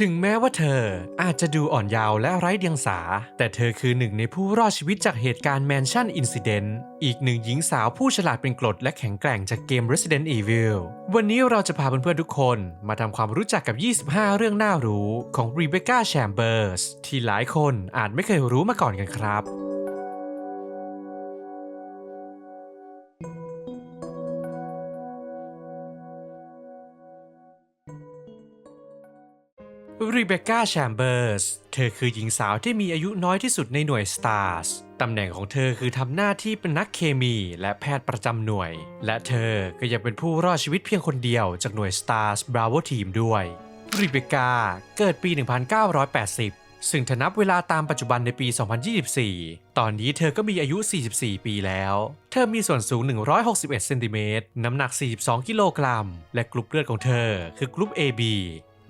ถึงแม้ว่าเธออาจจะดูอ่อนเยาว์และไร้เดียงสา แต่เธอคือหนึ่งในผู้รอดชีวิตจากเหตุการณ์แมนชั่นอินซิเดนต์อีกหนึ่งหญิงสาวผู้ฉลาดเป็นกรดและแข็งแกร่งจากเกม Resident Evil วันนี้เราจะพาเพื่อนๆทุกคนมาทำความรู้จักกับ 25 เรื่องน่ารู้ของ Rebecca Chambers ที่หลายคนอาจไม่เคยรู้มาก่อนกันครับ รีเบคก้าแชมเบอร์ส เธอคือหญิงสาวที่มีอายุน้อยที่สุดในหน่วย STARS ตำแหน่งของเธอคือทำหน้าที่เป็นนักเคมีและแพทย์ประจำหน่วย และเธอก็ยังเป็นผู้รอดชีวิตเพียงคนเดียวจากหน่วย STARS Bravo Team ด้วยรีเบคก้าเกิดปี 1980 ซึ่งถ้านับเวลาตามปัจจุบันในปี 2024 ตอนนี้เธอก็มีอายุ 44 ปีแล้ว เธอมีส่วนสูง 161 เซนติเมตร น้ำหนัก 42 กิโลกรัม และกรุ๊ปเลือดของเธอคือกรุ๊ป AB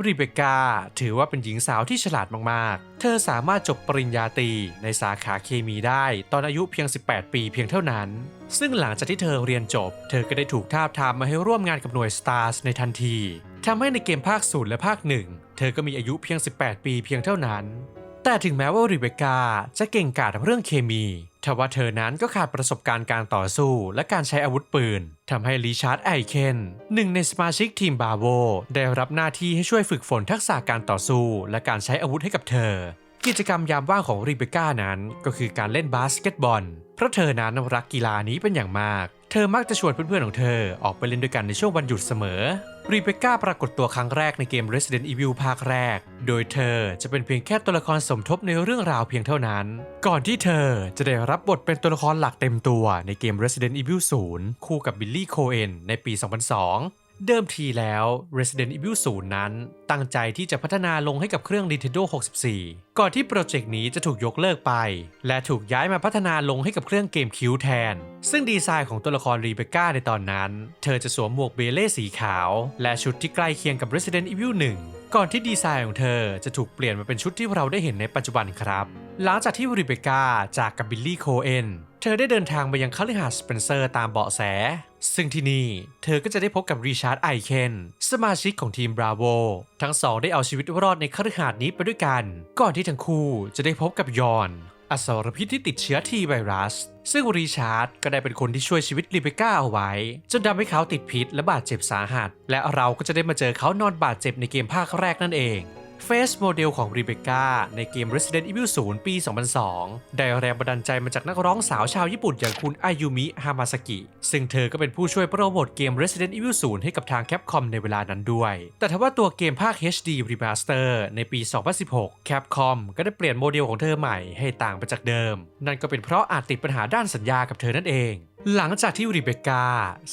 รีเบกาถือว่าเป็นหญิงสาวที่ฉลาดมากๆ เธอสามารถจบปริญญาตรีในสาขาเคมีได้ตอนอายุเพียง 18 ปีเพียงเท่านั้น ซึ่งหลังจากที่เธอเรียนจบ เธอก็ได้ถูกทาบทามมาให้ร่วมงานกับหน่วย STARS ในทันที ทำให้ในเกมภาคศูนย์และภาคหนึ่ง เธอก็มีอายุเพียง 18 ปีเพียงเท่านั้น แต่ถึงแม้ว่ารีเบกาจะเก่งกาจเรื่องเคมี ทว่าเธอนั้นก็ขาดประสบการณ์การต่อสู้และการใช้อาวุธปืนทำให้ลีชาร์ดไอเคนหนึ่งในสมาชิกทีมบาโวได้รับหน้าที่ให้ช่วยฝึกฝนทักษะการต่อสู้และการใช้อาวุธให้กับเธอ กิจกรรมยามว่างของรีเบก้านั้นก็คือการเล่นบาสเกตบอล เพราะเธอนั้นรักกีฬานี้เป็นอย่างมาก เธอมักจะชวนเพื่อนๆของเธอออกไปเล่นด้วยกันในช่วงวันหยุดเสมอ รีเบคก้าปรากฏตัวครั้งแรกในเกม Resident Evil ภาคแรก โดยเธอจะเป็นเพียงแค่ตัวละครสมทบในเรื่องราวเพียงเท่านั้น ก่อนที่เธอจะได้รับบทเป็นตัวละครหลักเต็มตัวในเกม Resident Evil 0 คู่กับบิลลี่โคเอนในปี 2002 เดิมทีแล้ว Resident Evil 0 นั้นตั้งใจที่จะพัฒนาลงให้กับเครื่อง Nintendo 64 ก่อนที่โปรเจกต์นี้จะถูกยกเลิกไป และถูกย้ายมาพัฒนาลงให้กับเครื่องเกมคิวแทน ซึ่งดีไซน์ของตัวละครรีเบคก้าในตอนนั้น เธอจะสวมหมวกเบเล่สีขาว และชุดที่ใกล้เคียงกับ Resident Evil 1 ก่อนที่ดีไซน์ของเธอจะถูกเปลี่ยนมาเป็นชุดที่เราได้เห็นในปัจจุบันครับ หลังจากที่รีเบคก้าจากกับบิลลี่โคเอนเธอได้เดินทางไปยังคาลิฮาสเปนเซอร์ตามเบาะแส ซึ่งที่นี่ เธอก็จะได้พบกับริชาร์ดไอเคนสมาชิกของทีมบราโวทั้งสองได้เอาชีวิตรอดในคาลิฮาสนี้ไปด้วยกัน ก่อนที่ทั้งคู่จะได้พบกับยอนอสรพิษที่ติดเชื้อทีไวรัส ซึ่งริชาร์ดก็ได้เป็นคนที่ช่วยชีวิตลิเบก้าเอาไว้ จนทำให้เขาติดพิษและบาดเจ็บสาหัส และเราก็จะได้มาเจอเขานอนบาดเจ็บในเกมภาคแรกนั่นเอง เฟสโมเดลของรีเบคก้าในเกม Resident Evil 0 ปี 2002 ได้แรงบันดาลใจมาจากนักร้องสาวชาวญี่ปุ่นอย่างคุณอายุมิฮามาสกิ ซึ่งเธอก็เป็นผู้ช่วยโปรโมทเกม Resident Evil 0 ให้กับทาง Capcom ในเวลานั้นด้วย แต่ทว่าตัวเกมภาค HD Remaster ในปี 2016 Capcom ก็ได้เปลี่ยนโมเดลของเธอใหม่ให้ต่างไปจากเดิม นั่นก็เป็นเพราะอาจติดปัญหาด้านสัญญากับเธอนั่นเอง หลังจากที่ริเบกา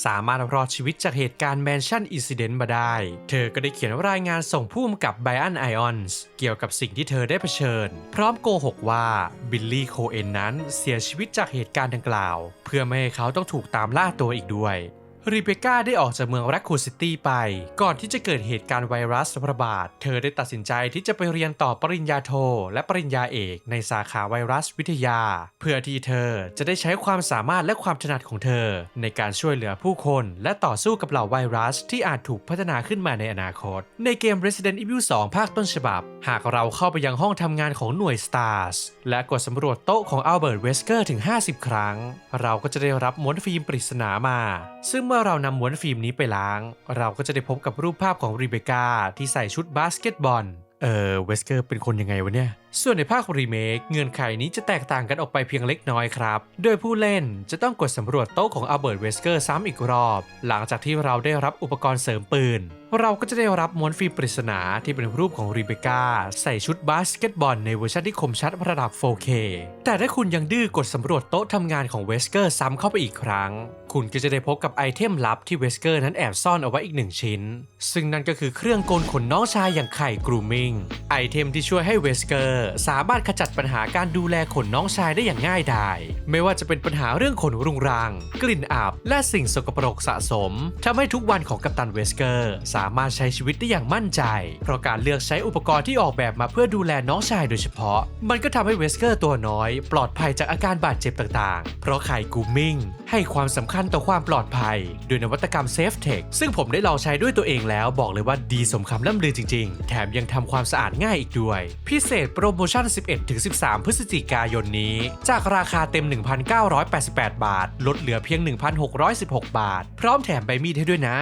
สามารถรอดชีวิตจากเหตุการณ์แมนชั่นอินซิเดนต์มาได้ เธอก็ได้เขียนรายงานส่งผู้กำกับไบอันไอออนส์เกี่ยวกับสิ่งที่เธอได้เผชิญ พร้อมโกหกว่าบิลลี่โคเอนนั้นเสียชีวิตจากเหตุการณ์ดังกล่าว เพื่อไม่ให้เขาต้องถูกตามล่าตัวอีกด้วย รีเบก้าได้ออกจากเมืองแรคคูซิตี้ไป ก่อนที่จะเกิดเหตุการณ์ไวรัสระบาด เธอได้ตัดสินใจที่จะไปเรียนต่อปริญญาโท และปริญญาเอกในสาขาไวรัสวิทยา เพื่อที่เธอจะได้ใช้ความสามารถและความถนัดของเธอ ในการช่วยเหลือผู้คน และต่อสู้กับเหล่าไวรัส ที่อาจถูกพัฒนาขึ้นมาในอนาคต ในเกม Resident Evil 2 ภาคต้นฉบับ หากเราเข้าไปยังห้องทำงานของหน่วย STARS และกดสำรวจโต๊ะของอัลเบิร์ตเวสเกอร์ถึง 50 ครั้ง เราก็จะได้รับม้วนฟิล์มปริศนามา ซึ่งมื่อเรานำม้วนฟิล์มนี้ไปล้าง เราก็จะได้พบกับรูปภาพของรีเบคก้าที่ใส่ชุดบาสเกตบอล เออเวสเกอร์เป็นคนยังไงวะเนี่ยส่วนในภาครีเมคเงื่อนไขนี้จะแตกต่างกันออกไปเพียงเล็กน้อยครับ โดยผู้เล่นจะต้องกดสำรวจโต๊ะของอัลเบิร์ตเวสเกอร์ซ้ำอีกรอบ หลังจากที่เราได้รับอุปกรณ์เสริมปืน เราก็จะได้รับม้วนฟิล์มปริศนาที่เป็นรูปของรีเบก้าใส่ชุดบาสเกตบอลในเวอร์ชันที่คมชัดระดับ 4K แต่ถ้าคุณยังดื้อกดสำรวจโต๊ะทำงานของเวสเกอร์ซ้ำเข้าไปอีกครั้ง คุณก็จะได้พบกับไอเทมลับที่เวสเกอร์นั้นแอบซ่อนเอาไว้อีกหนึ่งชิ้น ซึ่งนั่นก็คือเครื่องโกนขนน้องชายอย่างไข่กรูมิงไอเทมที่ช่วยให้เวสเกอร์สามารถขจัดปัญหาการดูแลขนน้องชายได้อย่างง่ายดาย ไม่ว่าจะเป็นปัญหาเรื่องขนรุงรัง กลิ่นอับ และสิ่งสกปรกสะสมทำให้ทุกวันของกัปตันเวสเกอร์ สามารถใช้ชีวิตได้อย่างมั่นใจ เพราะการเลือกใช้อุปกรณ์ที่ออกแบบมาเพื่อดูแลน้องชายโดยเฉพาะ มันก็ทำให้เวสเกอร์ตัวน้อย ปลอดภัยจากอาการบาดเจ็บต่างๆ เพราะไข่กูมิงให้ความสำคัญต่อความปลอดภัยโดยนวัตกรรม Safe Tech ซึ่งผมได้ลองใช้ด้วยตัวเองแล้วบอกเลยว่าดีสมคำล่ำลือจริง ๆ แถมยังทำความสะอาดง่ายอีกด้วย พิเศษโปรโมชั่น 11-13 พฤศจิกายนนี้ จากราคาเต็ม 1,988 บาท ลดเหลือเพียง 1,616 บาท พร้อมแถมใบมีดให้ด้วยนะ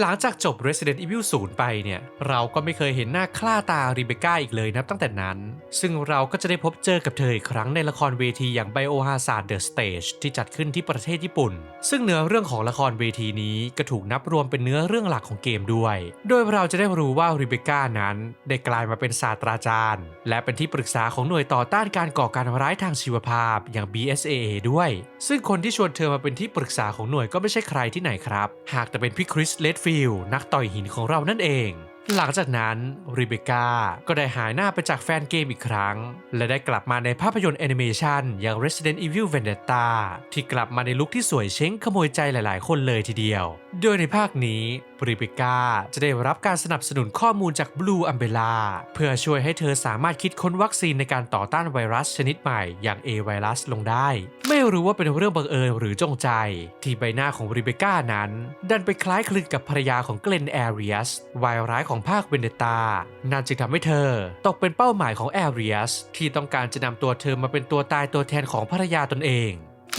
หลังจากจบ Resident Evil 0 ไปเนี่ย เราก็ไม่เคยเห็นหน้าคล้าตาริเบก้าอีกเลยนับตั้งแต่นั้น ซึ่งเราก็จะได้พบเจอกับเธออีกครั้งในละครเวทีอย่าง Biohazard The Stage ที่จัดขึ้นที่ประเทศญี่ปุ่น ซึ่งเนื้อเรื่องของละครเวทีนี้ก็ถูกนับรวมเป็นเนื้อเรื่องหลักของเกมด้วย โดยเราจะได้รู้ว่าริเบก้านั้นได้กลายมาเป็นศาสตราจารย์ และเป็นที่ปรึกษาของหน่วยต่อต้านการก่อการร้ายทางชีวภาพอย่าง BSAA ด้วย ซึ่งคนที่ชวนเธอมาเป็นที่ปรึกษาของหน่วยก็ไม่ใช่ใครที่ไหนครับ หากแต่เป็นพี่คริสเลดฟิลด์นักต่อยหินของเรานั่นเอง หลังจากนั้นริเบก้าก็ได้หายหน้าไปจากแฟนเกมอีกครั้ง และได้กลับมาในภาพยนตร์แอนิเมชันอย่าง Resident Evil Vendetta ที่กลับมาในลุคที่สวยเช้งขโมยใจหลาย ๆ คนเลยทีเดียว โดยในภาคนี้ริเบก้าจะได้รับการสนับสนุนข้อมูลจาก Blue Umbrella เพื่อช่วยให้เธอสามารถคิดค้นวัคซีนในการต่อต้านไวรัสชนิดใหม่อย่าง A ไวรัสลงได้ ไม่รู้ว่าเป็นเรื่องบังเอิญหรือจงใจ ที่ใบหน้าของริเบก้านั้น ดันไปคล้ายคลึงกับภรรยาของเกลนแอเรียสวายร้ายของภาคเวนเดตา นั่นจึงทำให้เธอ ตกเป็นเป้าหมายของแอเรียสที่ต้องการจะนำตัวเธอมาเป็นตัวตายตัวแทนของภรรยาตนเอง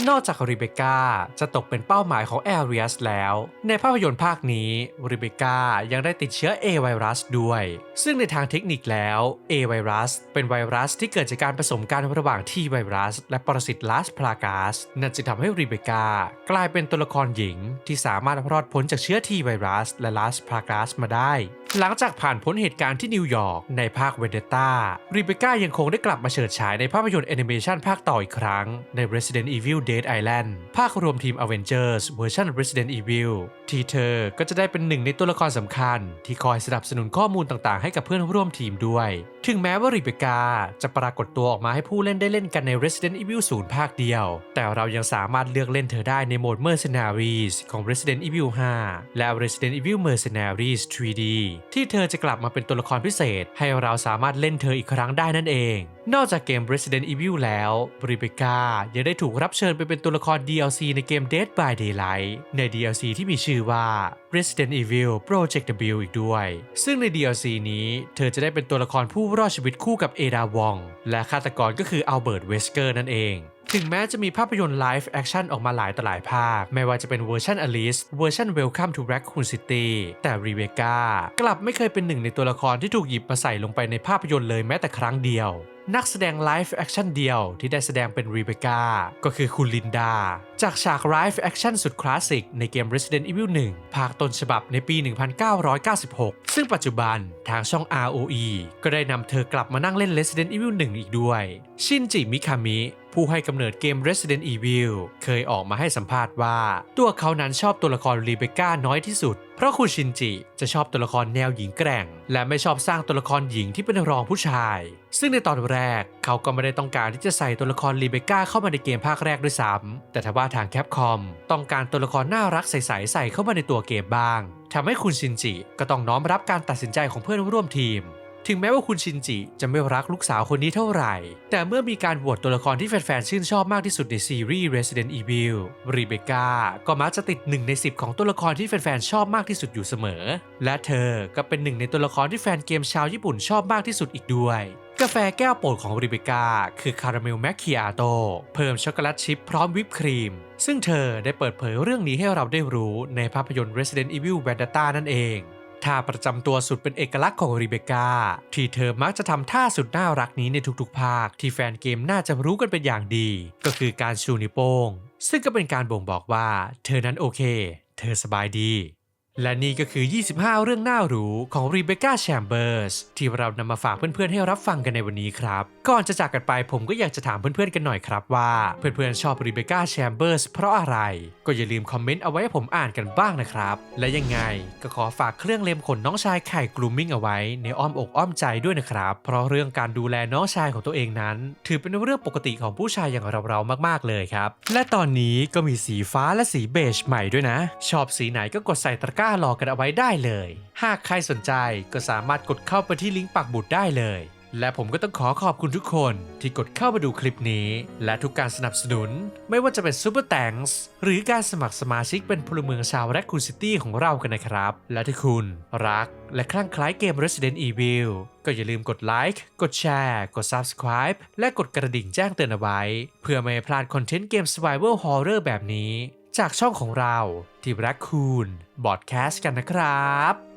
นอกจากริเบกาจะตกเป็นเป้าหมายของแอเรียสแล้ว ในภาพยนตร์ภาคนี้ริเบกายังได้ติดเชื้อ A ไวรัสด้วย ซึ่งในทางเทคนิคแล้ว A ไวรัสเป็นไวรัสที่เกิดจากการผสมกันระหว่าง T ไวรัส และปรสิตลาสพลากาส นั่นจึงทำให้ริเบกากลายเป็นตัวละครหญิงที่สามารถรอดพ้นจากเชื้อ T ไวรัส และลาสพลากาสมาได้ หลังจากผ่านพ้นเหตุการณ์ที่นิวยอร์กในภาคเวนเดต้าริเบก้ายังคงได้กลับมาเฉิดฉายในภาพยนตร์แอนิเมชันภาคต่ออีกครั้ง ใน Resident Evil Dead Island ภาครวมทีม Avengers เวอร์ชัน Resident Evil ที่เธอก็จะได้เป็นหนึ่งในตัวละครสำคัญ ที่คอยสนับสนุนข้อมูลต่างๆ ให้กับเพื่อนร่วมทีมด้วย ถึงแม้ว่าริเบก้าจะปรากฏตัวออกมาให้ผู้เล่นได้เล่นกันใน Resident Evil 0 ภาคเดียว แต่เรายังสามารถเลือกเล่นเธอได้ในโหมด Mercenaries ของ Resident Evil 5 และ Resident Evil Mercenaries 3D ที่เธอจะกลับมาเป็นตัวละครพิเศษ ให้เราสามารถเล่นเธออีกครั้งได้นั่นเอง นอกจากเกม Resident Evil แล้วบริเบกายังได้ถูกรับเชิญไปเป็นตัวละคร DLC ในเกม Dead by Daylight ใน DLC ที่มีชื่อว่า Resident Evil Project W อีกด้วย ซึ่งใน DLC นี้เธอจะได้เป็นตัวละครผู้รอดชีวิตคู่กับเอดาวองและฆาตกรก็คืออัลเบิร์ตเวสเกอร์นั่นเอง ถึงแม้จะมีภาพยนตร์ไลฟ์แอคชั่นออกมาหลายต่อหลายภาค ไม่ว่าจะเป็นเวอร์ชันอลิสเวอร์ชัน Welcome to Raccoon City แต่รีเบก้ากลับไม่เคยเป็นหนึ่งในตัวละครที่ถูกหยิบมาใส่ลงไปในภาพยนตร์เลยแม้แต่ครั้งเดียวนักแสดงไลฟ์แอคชั่นเดียวที่ได้แสดงเป็นรีเบก้าก็คือคุณลินดา จากฉากไลฟ์แอคชั่นสุดคลาสสิกในเกม Resident Evil 1 ภาคต้นฉบับในปี 1996 ซึ่งปัจจุบันทางช่อง ROE ก็ได้นำเธอกลับมานั่งเล่น Resident Evil 1 อีกด้วย ชินจิมิคามิ ผู้ให้กำเนิดเกม Resident Evil เคยออกมาให้สัมภาษณ์ว่า ตัวเขานั้นชอบตัวละครรีเบก้าน้อยที่สุด เพราะคุณชินจิจะชอบตัวละครแนวหญิงแกร่ง และไม่ชอบสร้างตัวละครหญิงที่เป็นรองผู้ชาย ซึ่งในตอนแรกเขาก็ไม่ได้ต้องการที่จะใส่ตัวละครรีเบก้าเข้ามาในเกมภาคแรกด้วยซ้ำแต่ทว่าทางแคปคอมต้องการตัวละครน่ารักใสๆใส่เข้ามาในตัวเกมบ้างทำให้คุณชินจิก็ต้องน้อมรับการตัดสินใจของเพื่อนร่วมทีม ถึงแม้ว่าคุณชินจิจะไม่รักลูกสาวคนนี้เท่าไหร่ แต่เมื่อมีการโหวตตัวละครที่แฟนๆชื่นชอบมากที่สุดในซีรีส์ Resident Evil รีเบก้าก็มักจะติด 1 ใน 10 ของตัวละครที่แฟนๆชอบมากที่สุดอยู่เสมอ และเธอก็เป็นหนึ่งในตัวละครที่แฟนเกมชาวญี่ปุ่นชอบมากที่สุดอีกด้วยกาแฟแก้วโปรดของริเบกาคือคาราเมลแมคคิอาโตเพิ่มช็อกโกแลตชิพพร้อมวิปครีม ซึ่งเธอได้เปิดเผยเรื่องนี้ให้เราได้รู้ในภาพยนตร์ Resident Evil Vendetta นั่นเอง ท่าประจำตัวสุดเป็นเอกลักษณ์ของรีเบก้าที่เธอมักจะทำท่าสุดน่ารักนี้ในทุกๆ ภาค ที่แฟนเกมน่าจะรู้กันเป็นอย่างดี ก็คือการชูนิ้วโป้ง ซึ่งก็เป็นการบ่งบอกว่า เธอนั้นโอเค เธอสบายดี และนี่ก็คือ 25 เรื่องน่ารู้ของ Rebecca Chambers ที่เรานำมาฝากเพื่อนๆให้รับฟังกันในวันนี้ครับ ก่อนจะจากกันไปผมก็อยากจะถามเพื่อนๆกันหน่อยครับว่าเพื่อนๆชอบ Rebecca Chambers เพราะอะไร ก็อย่าลืมคอมเมนต์เอาไว้ให้ผมอ่านกันบ้างนะครับ และยังไงก็ขอฝากเครื่องเล็มขนน้องชายไข่กลูมมิ่งเอาไว้ในอ้อมอกอ้อมใจด้วยนะครับเพราะเรื่องการดูแลน้องชายของตัวเองนั้น ถือเป็นเรื่องปกติของผู้ชายอย่างเราๆมากๆเลยครับและตอนนี้ก็มีสีฟ้าและสีเบจใหม่ด้วยนะ ชอบสีไหนก็กดใส่ตะกร้ารอกกันเอาไว้ได้เลย หากใครสนใจก็สามารถกดเข้าไปที่ลิงก์ปักบุดได้เลย และผมก็ต้องขอขอบคุณทุกคนที่กดเข้ามาดูคลิปนี้ และทุกการสนับสนุน ไม่ว่าจะเป็นซูเปอร์แตงส์หรือการสมัครสมาชิกเป็นพลเมืองชาวแรคคูซิตี้ของเรากันนะครับ และถ้าคุณรักและคลั่งไคล้เกม Resident Evil ก็อย่าลืมกดไลค์ กดแชร์ กด Subscribe และกดกระดิ่งแจ้งเตือนเอาไว้ เพื่อไม่พลาดคอนเทนต์เกม Survival Horror แบบนี้ จากช่องของเราที่ Raccoon Podcast กันนะครับ